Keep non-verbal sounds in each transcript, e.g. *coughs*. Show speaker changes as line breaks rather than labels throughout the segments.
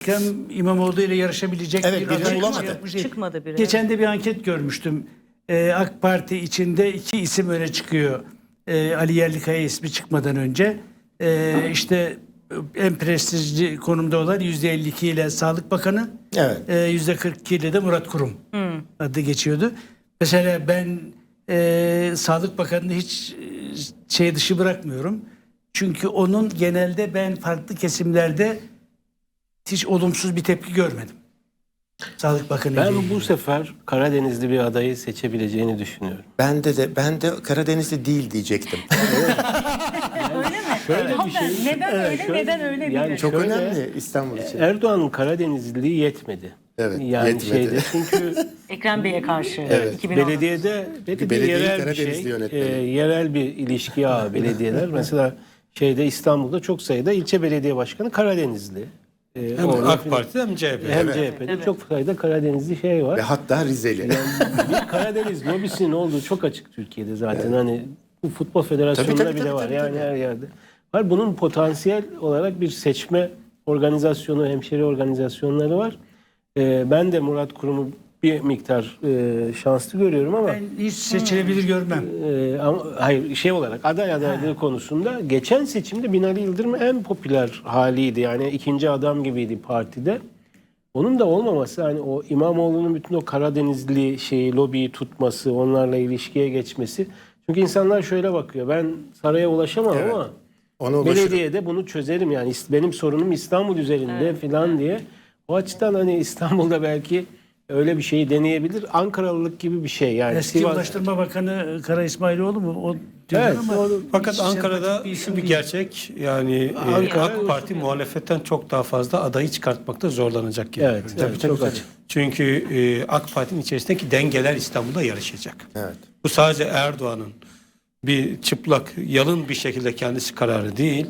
Ekrem İmamoğlu ile yarışabilecek
Evet,
bir
birini
aday
bulamadı.
yapmış değil.
Çıkmadı biri.
Geçen de bir anket görmüştüm. Ee, AK Parti içinde iki isim öne çıkıyor. Ee, Ali Yerlikaya ismi çıkmadan önce. Ee, işte en prestijli konumda olan %52 ile Sağlık Bakanı,
Evet.
e, %42 ile de Murat Kurum adı geçiyordu. Mesela ben e, Sağlık Bakanı'nı hiç e, şey dışı bırakmıyorum. Çünkü onun genelde ben farklı kesimlerde hiç olumsuz bir tepki görmedim. Sağlık Bakanı
Ben
ilgili.
bu sefer Karadenizli bir adayı seçebileceğini düşünüyorum.
Ben de de ben de Karadenizli değil diyecektim. *laughs*
Şöyle bir şey.
Neden öyle
şöyle-
neden öyle
yani
bilir.
Çok
Şöyle-
önemli İstanbul için.
Erdoğan'ın Karadenizliliği yetmedi.
Evet,
yani
yetmedi.
şeyde *laughs* çünkü
Ekrem Bey'e karşı.
Evet.
2019.
belediyede belediye
belediyeyi
yerel bir
Karadenizli
şey,
yönetmeli.
e, yerel bir ilişki ağı *laughs* belediyeler. Mesela şeyde İstanbul'da çok sayıda ilçe belediye başkanı Karadenizli. E,
Hem
orada
AK Parti hem CHP.
hem
Evet.
CHP'de çok sayıda Karadenizli şey var.
Ve hatta Rizeli.
bir Karadeniz lobisinin olduğu çok açık Türkiye'de zaten. Hani bu futbol federasyonunda
Tabii, tabii,
bile
tabii,
var.
tabii,
yani
tabii.
her yerde. Var bunun potansiyel olarak bir seçme organizasyonu, hemşeri organizasyonları var. Ee, ben de Murat Kurum'u bir miktar e, şanslı görüyorum ama
Ben hiç seçilebilir görmem.
e, ama hayır şey olarak aday adaylığı konusunda geçen seçimde Binali Yıldırım en popüler haliydi. Yani ikinci adam gibiydi partide. Onun da olmaması hani o İmamoğlu'nun bütün o Karadenizli şeyi lobiyi tutması, onlarla ilişkiye geçmesi. Çünkü insanlar şöyle bakıyor. Ben saraya ulaşamam
Evet.
ama
Ona ulaşırım.
belediyede bunu çözerim yani İst- benim sorunum İstanbul üzerinde falan diye. O açıdan hani İstanbul'da belki öyle bir şeyi deneyebilir. Ankaralılık gibi bir şey yani.
Eski
Sivas-
Ulaştırma Bakanı Kara İsmailoğlu mu? O
Evet,
ama
o-
Fakat Ankara'da
sempatik
şu
isim
bir gerçek yani e,
Ankara-
AK Parti muhalefetten çok daha fazla adayı çıkartmakta zorlanacak gibi.
Evet,
görünüyor.
evet, çok açık.
Çünkü e, AK Parti'nin içerisindeki dengeler İstanbul'da yarışacak.
Evet.
Bu sadece Erdoğan'ın bir çıplak, yalın bir şekilde kendisi kararı değil.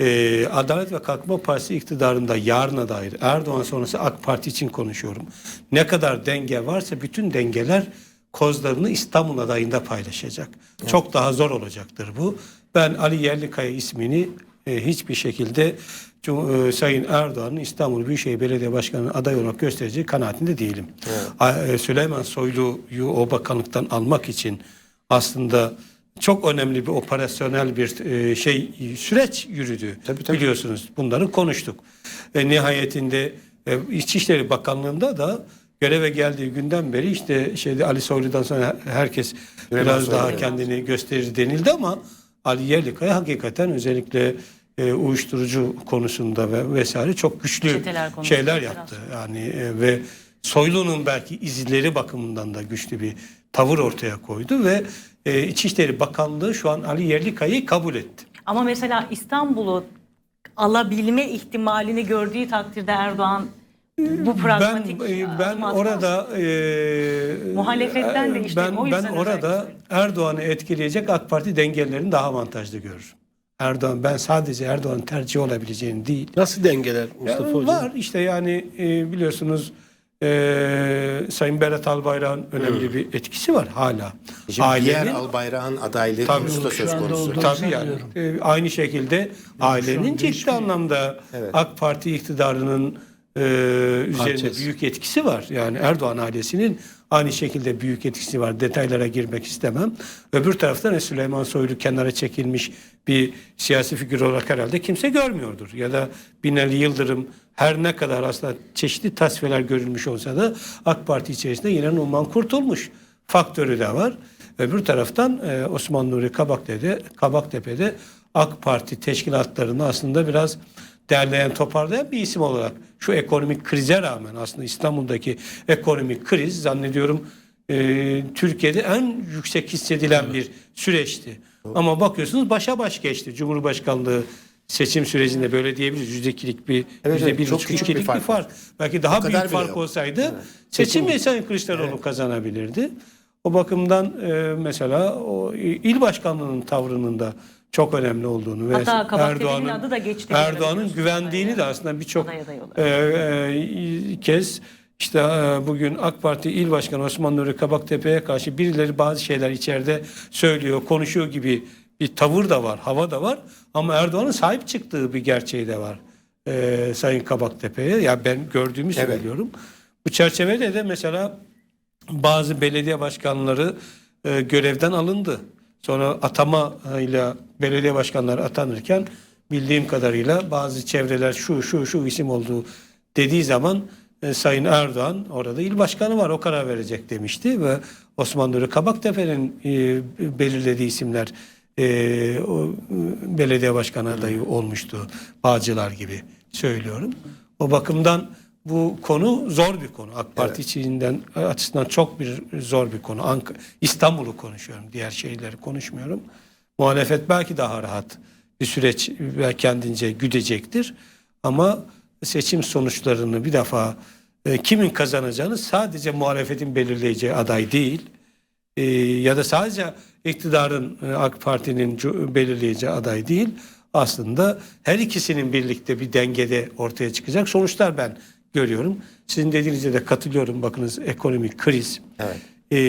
Ee, Adalet ve Kalkınma Partisi iktidarında yarına dair Erdoğan sonrası AK Parti için konuşuyorum. Ne kadar denge varsa bütün dengeler kozlarını İstanbul adayında paylaşacak. Çok daha zor olacaktır bu. Ben Ali Yerlikaya ismini e, hiçbir şekilde Cum- e, Sayın Erdoğan'ın İstanbul Büyükşehir Belediye Başkanı aday olarak göstereceği kanaatinde değilim. A- e, Süleyman Soylu'yu o bakanlıktan almak için aslında çok önemli bir operasyonel bir e, şey süreç yürüdü.
Tabii, tabii.
Biliyorsunuz bunları konuştuk. E, nihayetinde e, İçişleri Bakanlığı'nda da göreve geldiği günden beri işte şeyde Ali Soylu'dan sonra herkes biraz
Soylu.
daha kendini gösterir denildi ama Ali Yerlikaya hakikaten özellikle e, uyuşturucu konusunda ve vesaire çok güçlü şeyler
biraz.
yaptı. Yani e, ve Soylu'nun belki izleri bakımından da güçlü bir tavır ortaya koydu ve e, İçişleri Bakanlığı şu an Ali Yerlikaya'yı kabul etti.
Ama mesela İstanbul'u alabilme ihtimalini gördüğü takdirde Erdoğan bu
Ben
pragmatik
e, ben
atmaz.
orada e,
Muhalefetten de işte
ben,
o yüzden
ben orada. Erdoğan'ı etkileyecek AK Parti dengelerini daha avantajlı görür. Erdoğan ben sadece Erdoğan'ın tercih olabileceğini değil.
Nasıl dengeler Mustafa
Ya
Hocam?
var işte yani e, biliyorsunuz e, Sayın Berat Albayrak'ın önemli bir etkisi var hala.
Şimdi Pierre
Ailenin
Albayrak'ın adaylığı
Tabii,
konusu söz konusu.
tabii yani e, aynı şekilde ailenin ciddi anlamda
Evet.
AK Parti iktidarının e, üzerinde
Parçası.
büyük etkisi var. Yani Erdoğan ailesinin aynı şekilde büyük etkisi var. Detaylara girmek istemem. Öbür taraftan Süleyman Soylu kenara çekilmiş bir siyasi figür olarak herhalde kimse görmüyordur. Ya da Binali Yıldırım her ne kadar aslında çeşitli tasfiyeler görülmüş olsa da AK Parti içerisinde yine Numan Kurtulmuş faktörü de var. Öbür taraftan e, Osman Nuri Kabaktepe'de, Kabaktepe'de AK Parti teşkilatlarını aslında biraz derleyen toparlayan bir isim olarak şu ekonomik krize rağmen aslında İstanbul'daki ekonomik kriz zannediyorum e, Türkiye'de en yüksek hissedilen bir süreçti. Ama bakıyorsunuz başa baş geçti. Cumhurbaşkanlığı seçim sürecinde böyle diyebiliriz. Yüzde ikilik bir,
Evet,
yüzde
evet,
bir
çok küçük bir
bir
fark
fark.
var.
Belki daha
O
büyük fark
yok.
olsaydı seçim Sayın Kılıçdaroğlu kazanabilirdi. O bakımdan e, mesela o il başkanlığının tavrının da çok önemli olduğunu ve
Hatta Kabaktepe'nin adı da geçti.
Erdoğan'ın güvendiğini de aslında birçok e, e, kez işte e, bugün AK Parti İl Başkanı Osman Nuri Kabaktepe'ye karşı birileri bazı şeyler içeride söylüyor, konuşuyor gibi bir tavır da var, hava da var. Ama Erdoğan'ın sahip çıktığı bir gerçeği de var. e, Sayın Kabaktepe'ye. Ya ben gördüğümü
Evet.
söylüyorum. Bu çerçevede de mesela bazı belediye başkanları e, görevden alındı. Sonra atama ile belediye başkanları atanırken bildiğim kadarıyla bazı çevreler şu şu şu isim olduğu dediği zaman e, Sayın Erdoğan orada il başkanı var o karar verecek demişti ve Osman Nuri Kabaktepe'nin e, belirlediği isimler e, o, e, belediye başkanı adayı olmuştu. Bağcılar gibi söylüyorum. O bakımdan bu konu zor bir konu. AK Parti içinden açısından çok bir zor bir konu. Ank İstanbul'u konuşuyorum. Diğer şeyleri konuşmuyorum. Muhalefet belki daha rahat bir süreç ve kendince güdecektir. Ama seçim sonuçlarını bir defa e, kimin kazanacağını sadece muhalefetin belirleyeceği aday değil. E, ya da sadece iktidarın e, AK Parti'nin belirleyeceği aday değil. Aslında her ikisinin birlikte bir dengede ortaya çıkacak sonuçlar ben görüyorum. Sizin dediğinize de katılıyorum. Bakınız ekonomik kriz.
Evet.
E,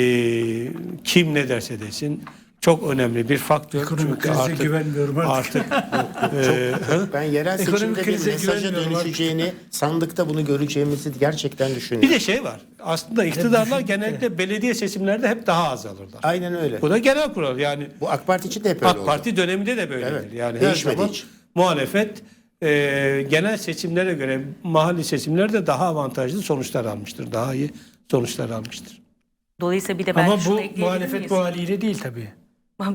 kim ne derse desin çok önemli bir faktör.
Ekonomik
Çünkü
krize
artık-
güvenmiyorum artık.
Artık *laughs* e, hı?
Ben yerel seçimde bir mesaja
güvenmiyorum artık.
dönüşeceğini, sandıkta bunu göreceğimizi gerçekten düşünüyorum.
Bir de şey var. Aslında iktidarlar genellikle *laughs* belediye seçimlerde hep daha az alırlar.
Aynen öyle.
Bu da genel kural. Yani
Bu AK Parti için de hep öyle
AK
oldu.
Parti döneminde de böyledir.
Evet,
Yani her
değişmedi
zaman
hiç.
muhalefet e, genel seçimlere göre mahalli seçimlerde daha avantajlı sonuçlar almıştır. Daha iyi sonuçlar almıştır.
Dolayısıyla bir de ben
Ama
şunu
bu
ekleyebilir
muhalefet
miyiz?
bu haliyle değil tabii.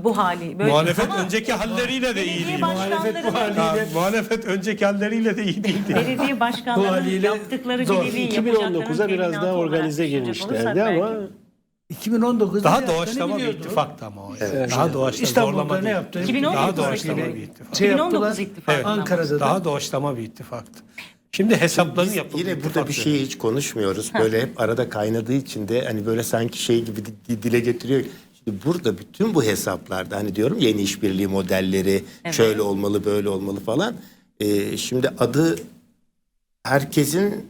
bu hali. Böyle
muhalefet
Ama
önceki halleriyle de iyi
belediye
değil.
başkanları da-
Ha, muhalefet önceki halleriyle de iyi değildi.
belediye
Bu
başkanlarının
haliyle
yaptıkları
zor.
görevi
2019'a biraz daha organize girmişlerdi ama
2019'da
Daha doğaçlama bir ittifaktı ama o. Daha doğaçlama
İstanbul'da ne yaptı?
2019
Daha doğaçlama bir ittifak.
Şey
2019
yaptılar.
ittifakından
Ankara'da da.
Daha doğaçlama bir ittifaktı. Şimdi hesapları
Biz
yapıldı.
yine burada
ittifak
bir şeyi hiç konuşmuyoruz. Böyle hep arada kaynadığı için de hani böyle sanki şey gibi di- dile getiriyor. Şimdi burada bütün bu hesaplarda hani diyorum yeni işbirliği modelleri şöyle olmalı böyle olmalı falan. Ee, şimdi adı herkesin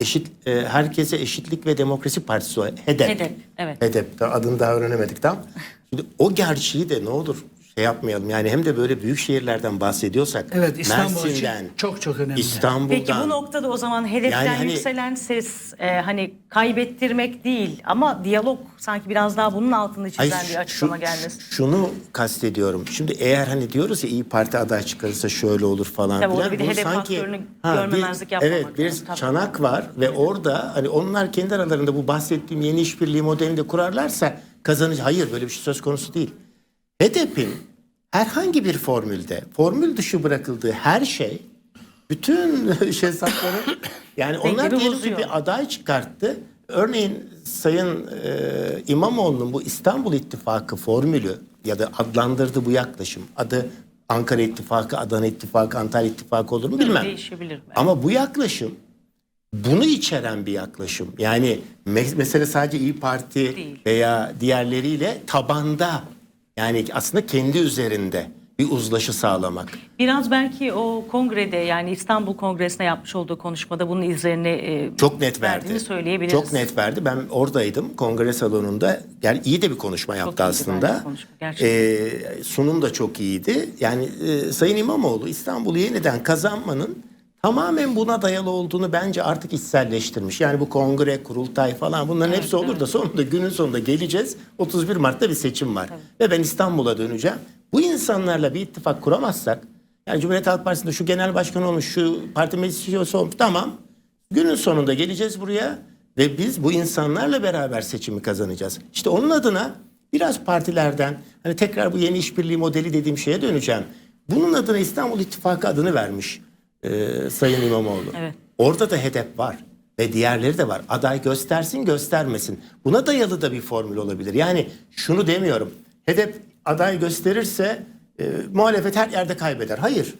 eşit e, herkese eşitlik ve demokrasi partisi o. HEDEP.
HEDEP, evet.
HEDEP. Adını daha öğrenemedik tam. Şimdi o gerçeği de ne olur şey yapmayalım. Yani hem de böyle büyük şehirlerden bahsediyorsak.
Evet İstanbul için
Mersin'den,
çok çok önemli.
İstanbul'dan.
Peki bu noktada o zaman hedeften
Yani hani-
yükselen ses e, hani kaybettirmek değil ama diyalog sanki biraz daha bunun altını çizen
Hayır,
bir açıklama
şu-
gelmesi.
Şunu kastediyorum. Şimdi eğer hani diyoruz ya İyi Parti aday çıkarırsa şöyle olur falan
Tabii orada
filan.
bir de
bu
hedef faktörünü görmemezlik
bir,
yapmamak
Evet bir
lazım, tabii.
çanak var ve orada hani onlar kendi aralarında bu bahsettiğim yeni işbirliği modelini de kurarlarsa kazanıcı. Hayır böyle bir şey söz konusu değil. HDP'nin herhangi bir formülde formül dışı bırakıldığı her şey bütün *laughs* hesapları *coughs* yani onlar diyelim ki bir aday çıkarttı. Örneğin Sayın e, İmamoğlu'nun bu İstanbul İttifakı formülü ya da adlandırdı bu yaklaşım. Adı Ankara İttifakı, Adana İttifakı, Antalya İttifakı olur mu bilmem.
Değişebilir. belki.
Ama bu yaklaşım bunu içeren bir yaklaşım. Yani me- mesele sadece İyi Parti
Değil.
veya diğerleriyle tabanda yani aslında kendi üzerinde bir uzlaşı sağlamak.
Biraz belki o kongrede yani İstanbul Kongresi'ne yapmış olduğu konuşmada bunun izlerini e,
Çok net verdi.
söyleyebiliriz.
Çok net verdi. Ben oradaydım kongre salonunda. Yani iyi de bir konuşma yaptı
iyiydi
aslında.
konuşma, gerçekten.
Ee, sunum da çok iyiydi. Yani e, Sayın İmamoğlu İstanbul'u yeniden kazanmanın tamamen buna dayalı olduğunu bence artık içselleştirmiş. Yani bu kongre, kurultay falan bunların hepsi olur da sonunda günün sonunda geleceğiz. 31 Mart'ta bir seçim var. Ve ben İstanbul'a döneceğim. Bu insanlarla bir ittifak kuramazsak yani Cumhuriyet Halk Partisi'nde şu genel başkan olmuş, şu parti meclis üyesi olmuş tamam. Günün sonunda geleceğiz buraya ve biz bu insanlarla beraber seçimi kazanacağız. İşte onun adına biraz partilerden hani tekrar bu yeni işbirliği modeli dediğim şeye döneceğim. Bunun adına İstanbul İttifakı adını vermiş e, Sayın İmamoğlu.
Evet.
Orada da hedef var ve diğerleri de var. Aday göstersin göstermesin. Buna dayalı da bir formül olabilir. Yani şunu demiyorum. Hedef aday gösterirse e, muhalefet her yerde kaybeder. Hayır.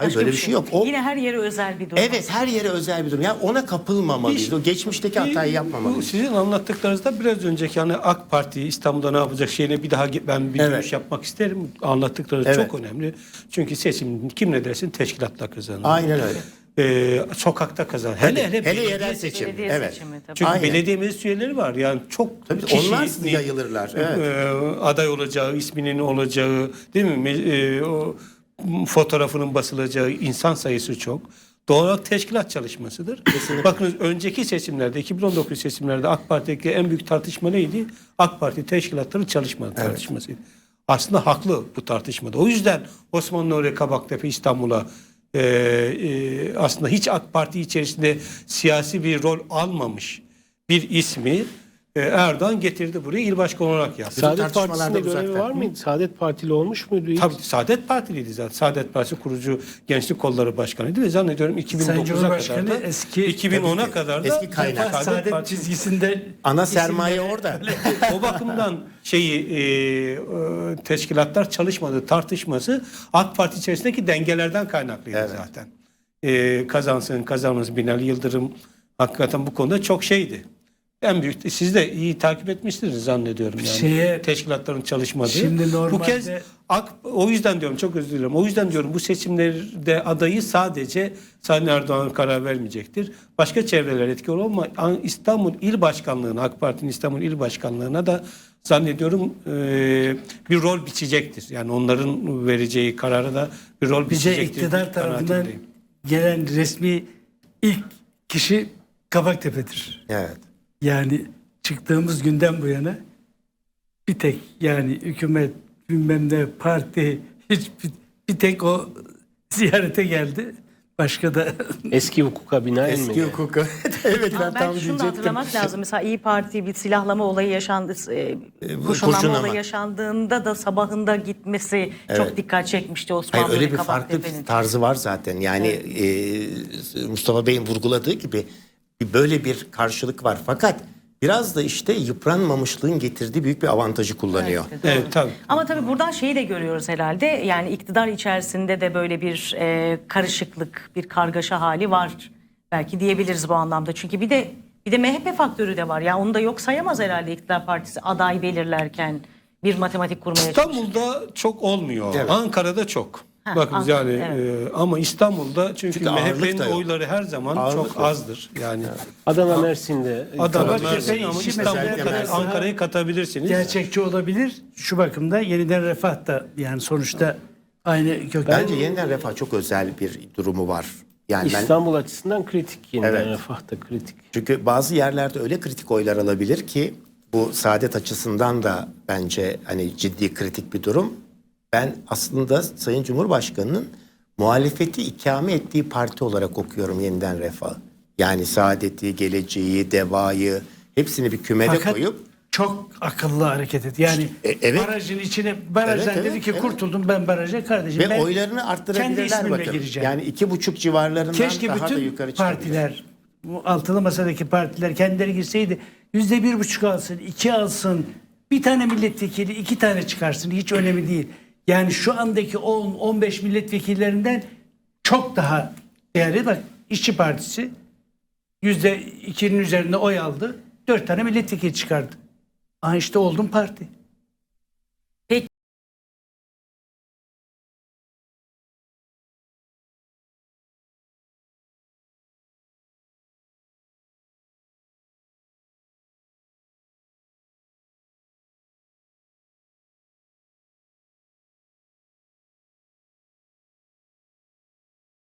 Hayır
Başka
böyle bir şey yok. O,
Yine her yere özel bir durum.
Evet her yere özel bir durum. Ya ona kapılmamalıyız. O geçmişteki hatayı
Bu
yapmamalıyız.
sizin anlattıklarınızda biraz önceki hani AK Parti İstanbul'da ne yapacak şeyine bir daha ben bir
Evet.
dönüş yapmak isterim. Anlattıklarınız
Evet.
çok önemli. Çünkü seçim kim ne dersin teşkilatla kazanır.
Aynen öyle.
Ee, sokakta kazanır. Hele hele,
Hele
belediye
yerel seçim.
Belediye
evet.
seçimi tabii.
Çünkü
Aynen.
belediye meclis üyeleri var. Yani çok
Tabii
kişi
onlar yayılırlar. Evet.
e, aday olacağı, isminin olacağı değil mi? Me- e, o fotoğrafının basılacağı insan sayısı çok. Doğal olarak teşkilat çalışmasıdır. Bakınız önceki seçimlerde 2019 seçimlerde AK Parti'deki en büyük tartışma neydi? AK Parti teşkilatları çalışmadı tartışmasıydı. Aslında haklı bu tartışmada. O yüzden Osman Nuri Kabaktepe İstanbul'a e, e, aslında hiç AK Parti içerisinde siyasi bir rol almamış bir ismi e, Erdoğan getirdi buraya il başkanı olarak yaptı.
Saadet Partisi'nde görevi var mıydı? Saadet Partili olmuş muydu? hiç?
Tabii Saadet Partiliydi zaten. Saadet Partisi kurucu Gençlik Kolları Başkanıydı ve zannediyorum 2009'a kadar da
eski-
2010'a kadar da
Eski kaynak.
Saadet
Saadet
Partisi-
çizgisinde
Ana sermaye orada. *laughs*
o bakımdan şeyi e, e, teşkilatlar çalışmadı tartışması AK Parti içerisindeki dengelerden kaynaklıydı
Evet.
zaten. E, kazansın kazanmasın Binali Yıldırım hakikaten bu konuda çok şeydi. En büyük siz de iyi takip etmişsiniz zannediyorum yani.
Şeye-
teşkilatların çalışmadığı.
Şimdi
bu
normalde-
kez AK, o yüzden diyorum çok özür dilerim. O yüzden diyorum bu seçimlerde adayı sadece Sayın Erdoğan karar vermeyecektir. Başka çevreler etki olur ama An- İstanbul İl Başkanlığı'na AK Parti'nin İstanbul İl Başkanlığı'na da zannediyorum e, bir rol biçecektir. Yani onların vereceği karara da bir rol
bize
biçecektir.
iktidar tarafından gelen resmi ilk kişi Kabaktepe'dir.
Evet.
Yani çıktığımız günden bu yana bir tek yani hükümet bilmem ne parti hiç bir, bir tek o *laughs* ziyarete geldi. Başka da *laughs*
Eski hukuka binaen mi?
Eski hukuka. *laughs* evet ben
Ama
tam
şunu da
diyecektim.
hatırlamak lazım. Mesela İyi Parti bir silahlama olayı yaşandı, e,
bu
kurşunlama olayı yaşandığında da sabahında gitmesi çok dikkat çekmişti Osman
Hayır, öyle bir farklı bir tarzı var zaten. Yani e, Mustafa Bey'in vurguladığı gibi böyle bir karşılık var. Fakat biraz da işte yıpranmamışlığın getirdiği büyük bir avantajı kullanıyor.
Evet.
Evet tabii.
Ama tabii buradan şeyi de görüyoruz herhalde. Yani iktidar içerisinde de böyle bir e, karışıklık, bir kargaşa hali var. Belki diyebiliriz bu anlamda. Çünkü bir de bir de MHP faktörü de var. Yani onu da yok sayamaz herhalde iktidar partisi aday belirlerken bir matematik kurmaya çalışıyor.
İstanbul'da çok olmuyor.
Evet.
Ankara'da çok.
Ha,
Bakın
Ankara,
yani
evet.
e, ama İstanbul'da çünkü,
Çünkü ağırlık
MHP'nin
da yok.
oyları her zaman
Ağırlık
çok
yok.
azdır. Yani
Adana Mersin'de.
Adana, Mersin ama
işi
İstanbul'a
mesela
kadar. Ankara'yı katabilirsiniz.
gerçekçi olabilir. Şu bakımda yeniden refah da yani sonuçta aynı kökten.
Bence yeniden refah çok özel bir durumu var. Yani ben
İstanbul açısından kritik yeniden
Evet.
refah da kritik.
Çünkü bazı yerlerde öyle kritik oylar alabilir ki bu saadet açısından da bence hani ciddi kritik bir durum. Ben aslında Sayın Cumhurbaşkanı'nın muhalefeti ikame ettiği parti olarak okuyorum yeniden refah. Yani saadeti, geleceği, devayı hepsini bir kümede
Fakat
koyup
çok akıllı hareket et. Yani
E, evet.
barajın içine barajdan
Evet,
dedi
evet,
ki
evet.
kurtuldum ben baraja kardeşim.
ve
ben
oylarını arttırabilirler bakın.
gireceğim.
Yani iki buçuk civarlarından
Keşke
daha da
bütün
yukarı çıkabilir.
partiler, bu altılı masadaki partiler kendileri girseydi yüzde bir buçuk alsın, iki alsın, bir tane milletvekili, iki tane çıkarsın hiç önemli değil. Yani şu andaki 10-15 milletvekillerinden çok daha değerli. Bak İşçi Partisi yüzde ikinin üzerinde oy aldı. Dört tane milletvekili çıkardı. Aa işte oldum parti.